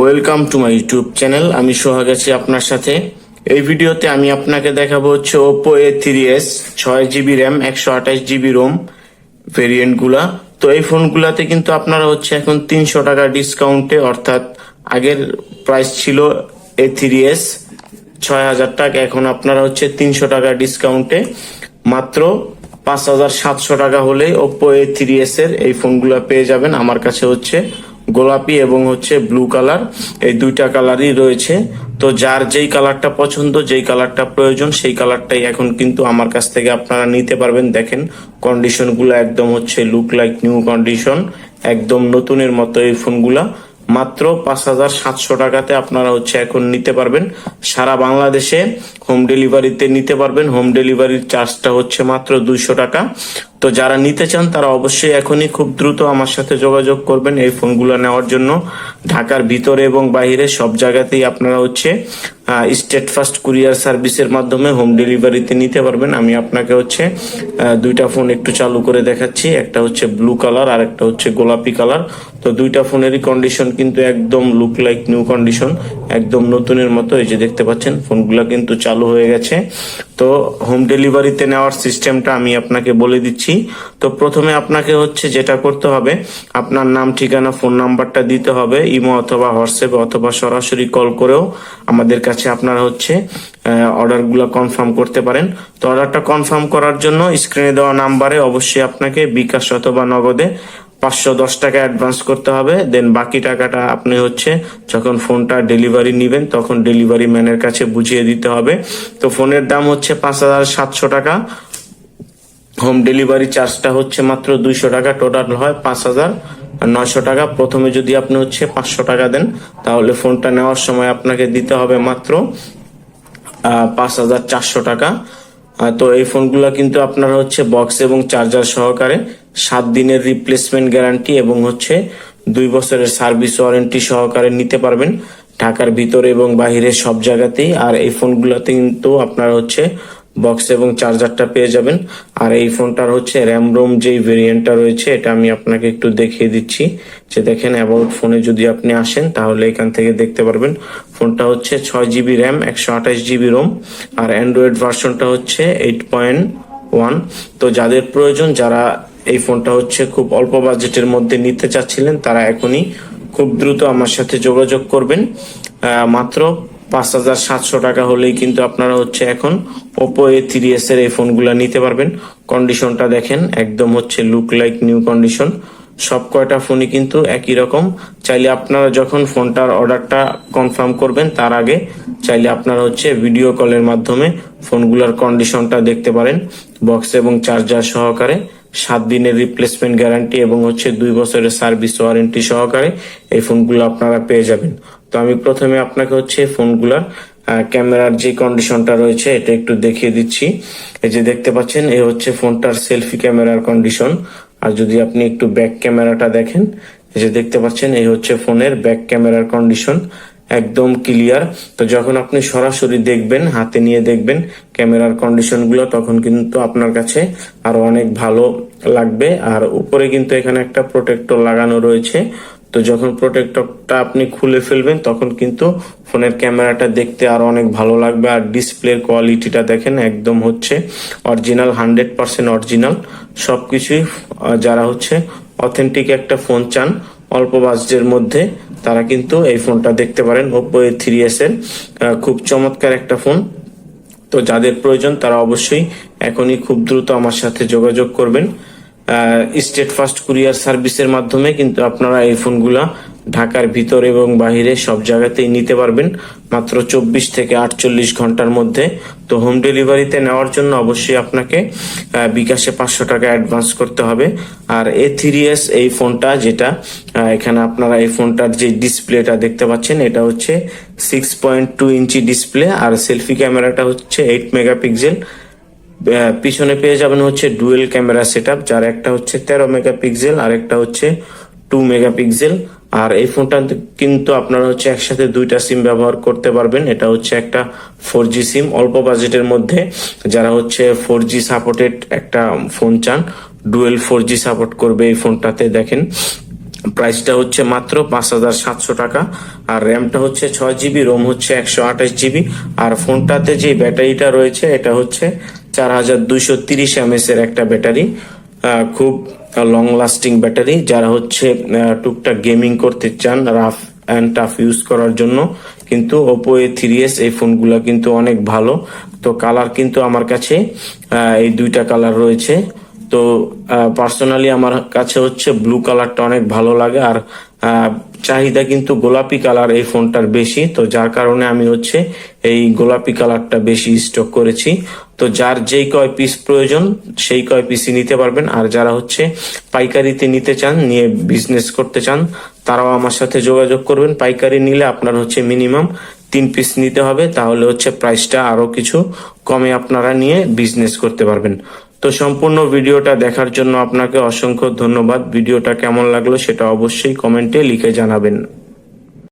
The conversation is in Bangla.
Welcome to my YouTube channel আমি সোহাগ আছি আপনার সাথে। এই ভিডিওতে আমি আপনাকে দেখাবো হচ্ছে ওপো এ থ্রি এস ছয় জিবি র্যাম একশো আঠাশ জিবি রোম ভেরিয়েন্টগুলা। তো এই ফোনগুলাতে কিন্তু আপনারা হচ্ছে এখন তিনশো টাকা ডিসকাউন্টে অর্থাৎ আগের প্রাইস ছিল এ থ্রি এস ছয় হাজার টাকা, এখন আপনারা হচ্ছে তিনশো টাকা ডিসকাউন্টে মাত্র পাঁচ হাজার সাতশো টাকা হলেই ওপো এ থ্রি এস এর এই ফোনগুলো পেয়ে যাবেন। আমার কাছে হচ্ছে গোলাপি এবং হচ্ছে ব্লু কালার এই দুইটা কালারই রয়েছে। তো যার যেই কালারটা পছন্দ, যেই কালারটা প্রয়োজন, সেই কালারটাই এখন কিন্তু আমার কাছ থেকে আপনারা নিতে পারবেন। দেখেন কন্ডিশনগুলো একদম হচ্ছে লুক লাইক নিউ কন্ডিশন একদম নতুনের মতো এই ফোনগুলা মাত্র পাঁচ হাজার সাতশো টাকাতে আপনারা হচ্ছে এখন নিতে পারবেন। সারা বাংলাদেশে হোম ডেলিভারিতে নিতে পারবেন। হোম ডেলিভারির চার্জটা হচ্ছে মাত্র দুইশো টাকা। তো যারা নিতে চান, তারা অবশ্যই এখনই খুব দ্রুত আমার সাথে যোগাযোগ করবেন এই ফোনগুলো নেওয়ার জন্য। ঢাকার ভিতরে এবং বাইরে সব জায়গাতেই আপনারা হচ্ছে স্টেট ফার্স্ট কুরিয়ার সার্ভিসের মাধ্যমে হোম ডেলিভারিতে নিতে পারবেন। আমি আপনাকে হচ্ছে দুইটা ফোন একটু চালু করে দেখাচ্ছি। একটা হচ্ছে ব্লু কালার আর একটা হচ্ছে গোলাপি কালার তো দুইটা ফোনেরই কন্ডিশন কিন্তু একদম লুক লাইক নিউ কন্ডিশন একদম নতুনের মতো, এই যে দেখতে পাচ্ছেন, ফোনগুলো কিন্তু চালু হয়ে গেছে। তো হোম ডেলিভারিতে নেওয়ার সিস্টেমটা আমি আপনাকে বলে দিচ্ছি। তো প্রথমে আপনাকে হচ্ছে যেটা করতে হবে, আপনার নাম, ঠিকানা, ফোন নাম্বারটা দিতে হবে, ইমো অথবা হোয়াটসঅ্যাপ অথবা সরাসরি কল করেও আমাদের কাছে আপনারা হচ্ছে অর্ডারগুলো কনফার্ম করতে পারেন। তো অর্ডারটা কনফার্ম করার জন্য স্ক্রিনে দেওয়া নাম্বারে অবশ্যই আপনাকে বিকাশ অথবা নগদে পাঁচশো দশ টাকা অ্যাডভান্স করতে হবে দেন বাকি টাকাটা আপনি হচ্ছে যখন ফোনটা ডেলিভারি নিবেন, তখন ডেলিভারি ম্যানের কাছে বুঝিয়ে দিতে হবে। তো ফোনের দাম হচ্ছে পাঁচ হাজার সাতশো টাকা। হোম ডেলিভারি চার্জটা হচ্ছে মাত্র দুইশো টাকা টোটাল হয় পাঁচ হাজার নয়শো টাকা। প্রথমে যদি আপনি হচ্ছে পাঁচশো টাকা দেন, তাহলে ফোনটা নেওয়ার সময় আপনাকে দিতে হবে মাত্র পাঁচ হাজার চারশো টাকা। তো এই ফোনগুলো কিন্তু আপনারা হচ্ছে বক্স এবং চার্জার সহকারে সাত দিনের রিপ্লেসমেন্ট গ্যারান্টি এবং হচ্ছে দুই বছরের সার্ভিস ওয়ারেন্টি সহকারে নিতে পারবেন। ঢাকার ভিতরে এবং বাহিরে সব জায়গাতেই। আর এই ফোনগুলোতে কিন্তু আপনারা হচ্ছে বক্স এবং চার্জারটা পেয়ে যাবেন। আর এই ফোনটার হচ্ছে র্যাম রোম যেই ভেরিয়েন্টটা রয়েছে, এটা আমি আপনাকে একটু দেখিয়ে দিচ্ছি। যে দেখেন অ্যাবাউট ফোনে যদি আপনি আসেন, তাহলে এখান থেকে দেখতে পারবেন। ফোনটা হচ্ছে ছয় জিবি র্যাম একশো আঠাশ জিবি রোম আর অ্যান্ড্রয়েড ভার্সনটা হচ্ছে এইট পয়েন্ট ওয়ান তো যাদের প্রয়োজন, যারা এই ফোনটা হচ্ছে খুব অল্প বাজেটের মধ্যে নিতে চাচ্ছিলেন। তারা এখনই খুব দ্রুত আমার সাথে যোগাযোগ করবেন। মাত্র পাঁচ হাজার সাতশো টাকা হলেই কিন্তু আপনারা হচ্ছে এখন ওপো এ থ্রি এস এর এই ফোনগুলো নিতে পারবেন। কন্ডিশনটা দেখেন, একদম হচ্ছে লুক লাইক নিউ কন্ডিশন সব কয়টা ফোনই কিন্তু একই রকম। চাইলে আপনারা যখন ফোনটার অর্ডারটা কনফার্ম করবেন, তার আগে চাইলে আপনারা হচ্ছে ভিডিও কলের মাধ্যমে ফোনগুলোর কন্ডিশনটা দেখতে পারেন। বক্স এবং চার্জার সহকারে। সাত দিনের রিপ্লেসমেন্ট গ্যারান্টি এবং হচ্ছে দুই বছরের সার্ভিস ওয়ারেন্টি সহকারে এই ফোনগুলো আপনারা পেয়ে যাবেন। তো আমি প্রথমে আপনাকে হচ্ছে ফোনগুলার ক্যামেরার যে কন্ডিশনটা রয়েছে এটা একটু দেখিয়ে দিচ্ছি। এই যে দেখতে পাচ্ছেন, এই হচ্ছে ফোনটার সেলফি ক্যামেরার কন্ডিশন আর যদি আপনি একটু ব্যাক ক্যামেরাটা দেখেন, এই যে দেখতে পাচ্ছেন, এই হচ্ছে ফোনের ব্যাক ক্যামেরার কন্ডিশন একদম ক্লিয়ার তো যখন আপনি সরাসরি দেখবেন, হাতে নিয়ে দেখবেন ক্যামেরার কন্ডিশনগুলো তখন কিন্তু আপনার কাছে আরও অনেক ভালো লাগবে। আর উপরে কিন্তু এখানে একটা প্রোটেক্টর লাগানো রয়েছে। তো যখন প্রোটেক্টরটা আপনি খুলে ফেলবেন, তখন কিন্তু ফোনের ক্যামেরাটা দেখতে আরও অনেক ভালো লাগবে। আর ডিসপ্লের কোয়ালিটিটা দেখেন, একদম হচ্ছে অরিজিনাল হান্ড্রেড পার্সেন্ট অরিজিনাল সবকিছুই যারা হচ্ছে অথেন্টিক একটা ফোন চান, অল্প বাজেটের মধ্যে, তারা কিন্তু এই ফোনটা দেখতে পারেন। ওপো এ থ্রি এস এর খুব চমৎকার একটা ফোন তো যাদের প্রয়োজন তারা অবশ্যই এখনই খুব দ্রুত আমার সাথে যোগাযোগ করবেন। স্টেট ফার্স্ট কুরিয়ার সার্ভিসের মাধ্যমে কিন্তু আপনারা এই ফোনগুলা ঢাকার ভিতর এবং বাহিরে সব জায়গাতেই নিতে পারবেন। মাত্র চব্বিশ থেকে আটচল্লিশ ঘণ্টার মধ্যে। তো হোম ডেলিভারিতে নেওয়ার জন্য অবশ্যই আপনাকে বিকাশে পাঁচশো টাকা অ্যাডভান্স করতে হবে। আর এ থ্রি এস এই ফোনটা যেটা এখানে আপনারা এই ফোনটার যে ডিসপ্লেটা দেখতে পাচ্ছেন, এটা হচ্ছে six point two inch display. আর সেলফি ক্যামেরাটা হচ্ছে এইট মেগাপিক্সেল পিছনে পেয়ে যাবেন হচ্ছে ডুয়েল ক্যামেরা সেট যার একটা হচ্ছে তেরো মেগাপিক্সেল আর একটা হচ্ছে টু মেগাপিক্সেল আর এই ফোনটা কিন্তু আপনারা হচ্ছে একসাথে দুইটা সিম ব্যবহার করতে পারবেন। এটা হচ্ছে একটা ফোর জি সিম। অল্প বাজেটের মধ্যে যারা হচ্ছে ফোর জি সাপোর্টেড একটা ফোন চান ডুয়েল ফোর জি সাপোর্ট করবে এই ফোনটাতে দেখেন। প্রাইসটা হচ্ছে মাত্র পাঁচ হাজার সাতশো টাকা আর র্যামটা হচ্ছে ছয় জিবি রোম হচ্ছে একশো আঠাশ জিবি আর ফোনটাতে যে ব্যাটারিটা রয়েছে, এটা হচ্ছে চার হাজার দুইশো তিরিশ এমএস এর একটা ব্যাটারি। খুব লং লাস্টিং ব্যাটারি যারা হচ্ছে টুকটাক গেমিং করতে চান রাফ অ্যান্ড টাফ ইউজ করার জন্য। কিন্তু ওপো এ থ্রি এস এই ফোনগুলো কিন্তু অনেক ভালো। তো কালার কিন্তু আমার কাছে এই দুইটা কালার রয়েছে। তো পার্সোনালি আমার কাছে হচ্ছে ব্লু কালারটা অনেক ভালো লাগে। আর চাহিদা কিন্তু গোলাপি কালার এই ফোনটার বেশি। তো যার কারণে আমি হচ্ছে এই গোলাপি কালারটা বেশি স্টক করেছি। তো যার যেই কয় পিস প্রয়োজন, সেই কয় পিসই নিতে পারবেন। আর যারা হচ্ছে পাইকারিতে নিতে চান, নিয়ে বিজনেস করতে চান, তারাও আমার সাথে যোগাযোগ করবেন। পাইকারি নিলে আপনার হচ্ছে মিনিমাম তিন পিস নিতে হবে। তাহলে হচ্ছে প্রাইসটা আরও কিছু কমে আপনারা নিয়ে বিজনেস করতে পারবেন। তো সম্পূর্ণ ভিডিওটা দেখার জন্য আপনাকে অসংখ্য ধন্যবাদ। ভিডিওটা কেমন লাগল সেটা অবশ্যই কমেন্টে লিখে জানাবেন।